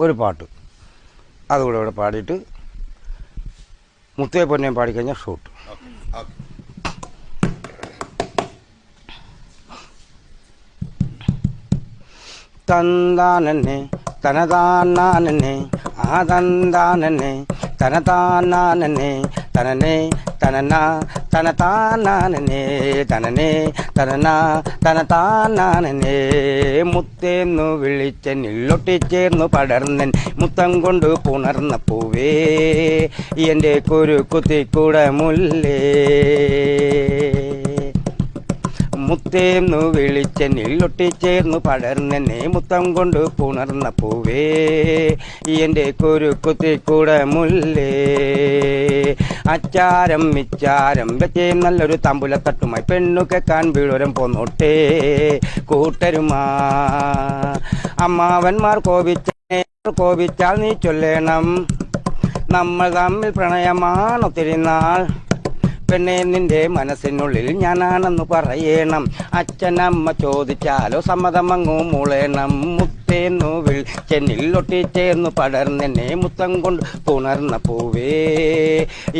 ഒരു പാട്ട്. അതുകൂടെ ഇവിടെ പാടിയിട്ട് മുത്തേ പൊന്നേം പാടിക്കഴിഞ്ഞാൽ ഷൂട്ട്. തന്താനെന്നെ തനതാന്നാനെന്നെ തന്താനന്നെ തനതാനാനന്നെ ആ തന്താനെന്നെ തനതാന്നാനെന്നെ തനനെ തനന തനതാനാനനെ തനനേ തനന തനതാനാനനെ മുത്തേന്നു വിളിച്ചെന്നില്ലൊട്ടിച്ചേർന്നു പടർന്നൻ മുത്തം കൊണ്ട് പുണർന്ന പൂവേ. എന്റെ കുരു കുത്തിക്കൂട മുത്തേന്നു ചേർന്നു പടർന്നെന്നെ മുത്തം കൊണ്ട് പുണർന്ന പൂവേ. എന്റെ കുരുക്കുത്തി കുത്തിക്കൂട മുല്ലേ അച്ചാരം മിച്ചാരം വെച്ചേ നല്ലൊരു തമ്പുലത്തട്ടുമായി പെണ്ണു കേക്കാൻ വിഴുരം പോന്നോട്ടേ. കൂട്ടരുമാ. അമ്മാവന്മാർ കോപിച്ച കോപിച്ചാൽ നീ ചൊല്ലേണം. നമ്മൾ തമ്മിൽ പ്രണയമാണ് ഒത്തിരി നാൾ. പെണ്ണെ നിന്റെ മനസ്സിനുള്ളിൽ ഞാനാണെന്ന് പറയണം. അച്ഛനമ്മ ചോദിച്ചാലോ സമ്മതമങ്ങു മുളയണം മുത്തേന്നു ചെന്നിൽ ഒട്ടിച്ചേന്നു പടർന്നെന്നെ മുത്തം കൊണ്ട് പുണർന്ന പൂവേ.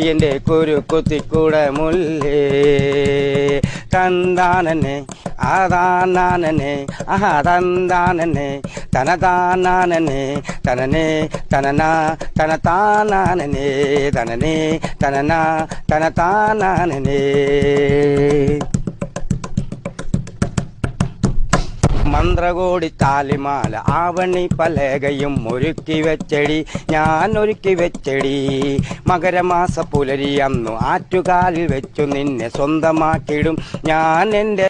എന്റെ കുരു കുത്തിക്കൂടെ മുല്ലേ. തന്താനനെ ആതാനാനനെ ആഹാ തന്താനനെ തനതാനാനനെ തനനെ തനന തനതാനാനനെ തനനെ തനന തനതാനാനനെ. മന്ത്രകോടി താലിമാല ആവണി പലകയും ഒരുക്കി വെച്ചടി ഞാൻ ഒരുക്കി വെച്ചടി. മകരമാസ പുലരി അന്നു ആറ്റുകാലിൽ വെച്ചു നിന്നെ സ്വന്തമാക്കിടും ഞാൻ എന്റെ